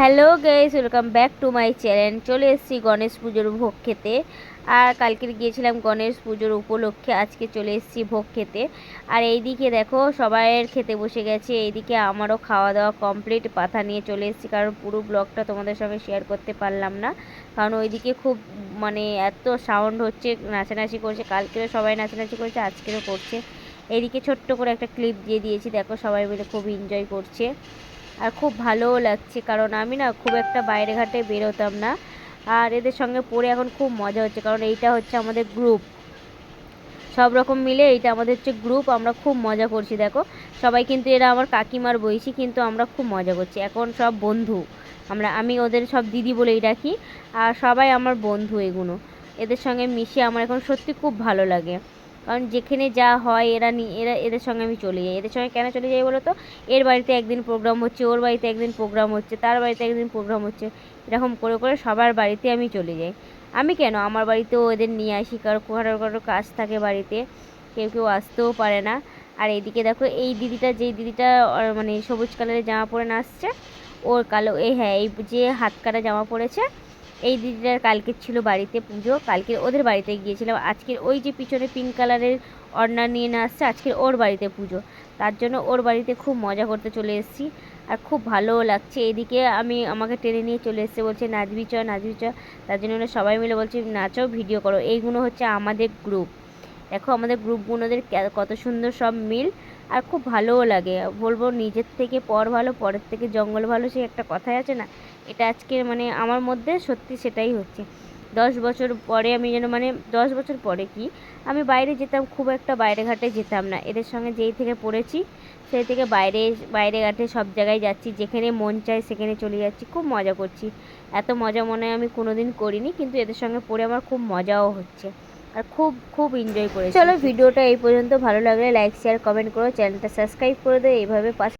Hello guys, welcome back to my channel. চলে এসেছি গণেশ পুজোর ভোগ খেতে। আর কালকে গিয়েছিলাম গণেশ পুজোর উপলক্ষে, আজকে চলে এসেছি ভোগ খেতে। আর এইদিকে দেখো, সবাইয়ের খেতে বসে গেছে। এইদিকে আমারও খাওয়া দাওয়া কমপ্লিট পাথা নিয়ে চলে এসেছি। কারণ পুরো ব্লগটা তোমাদের সঙ্গে শেয়ার করতে পারলাম না। কারণ ওইদিকে খুব মানে এত সাউন্ড হচ্ছে, নাচানাচি করছে। কালকেও সবাই নাচানাচি করছে, আজকেরও করছে। এইদিকে ছোট্ট করে একটা ক্লিপ দিয়ে দিয়েছি। দেখো, সবাই মিলে খুব এনজয় করছে। আর খুব ভালোও লাগছে, কারণ আমি না খুব একটা বাইরে ঘাটে বেরোতাম না। আর এদের সঙ্গে পড়ে এখন খুব মজা হচ্ছে, কারণ এইটা হচ্ছে আমাদের গ্রুপ সব রকম মিলে এইটা আমাদের হচ্ছে গ্রুপ আমরা খুব মজা করছি, দেখো। সবাই কিন্তু এরা আমার কাকিমার বয়সী, কিন্তু আমরা খুব মজা করছি। এখন সব বন্ধু, আমরা, আমি ওদের সব দিদি বলেই ডাকি আর সবাই আমার বন্ধু এগুলো এদের সঙ্গে মিশে আমার এখন সত্যি খুব ভালো লাগে। কারণ যেখানে যা হয় এরা নিয়ে এরা এদের সঙ্গে আমি চলে যাই। এদের সঙ্গে কেন চলে যাই বলো তো? এর বাড়িতে একদিন প্রোগ্রাম হচ্ছে, ওর বাড়িতে একদিন প্রোগ্রাম হচ্ছে, তার বাড়িতে একদিন প্রোগ্রাম হচ্ছে। এরকম করে করে সবার বাড়িতে আমি চলে যাই। আমি কেন? আমার বাড়িতেও এদের নিয়ে আসি, কারও কারোর কারোর কাজ থাকে বাড়িতে, কেউ কেউ আসতেও পারে না। আর এইদিকে দেখো, এই দিদিটা, যেই দিদিটা মানে সবুজ কালারের জামা পরে নাচছে ওর কালো, এই হ্যাঁ এই যে হাত কাটা জামা পরেছে এই দিদিটার কালকে ছিল বাড়িতে পুজো, কালকে ওদের বাড়িতে গিয়েছিলাম। আজকের ওই যে পিছনে পিঙ্ক কালারের অর্ণা নিয়ে না আসছে, আজকের ওর বাড়িতে পুজো। তার জন্য ওর বাড়িতে খুব মজা করতে চলে এসেছি আর খুব ভালোও লাগছে। এদিকে আমি আমাকে টেনে নিয়ে চলে এসছে, বলছে নাচবি চ নাচবি চ। তার জন্য ওরা সবাই মিলে বলছে, নাচো ভিডিও করো। এইগুলো হচ্ছে আমাদের গ্রুপ দেখো আমাদের গ্রুপগুলোদের কত সুন্দর সব মিল, আর খুব ভালোও লাগে। বলব নিজের থেকে পর ভালো, পরের থেকে জঙ্গল ভালো সে একটা কথাই আছে না? এটা আজকে মানে আমার মধ্যে সত্যি সেটাই হচ্ছে। দশ বছর পরে আমি যেন মানে দশ বছর পরে কি, আমি বাইরে যেতাম, খুব একটা বাইরে ঘাটে যেতাম না। এদের সঙ্গে যেই থেকে পড়েছি, সেই থেকে বাইরে বাইরে ঘাটে সব জায়গায় যাচ্ছি, যেখানে মন চায় সেখানে চলে যাচ্ছি, খুব মজা করছি। এত মজা মনে হয় আমি কোনো দিন করিনি, কিন্তু এদের সঙ্গে পড়ে আমার খুব মজাও হচ্ছে। আর খুব খুব এনজয় করেছি। চলো ভিডিওটা এই পর্যন্ত। ভালো লাগলে লাইক শেয়ার কমেন্ট করো। চ্যানেলটা সাবস্ক্রাইব করে দেয় এইভাবে পাশে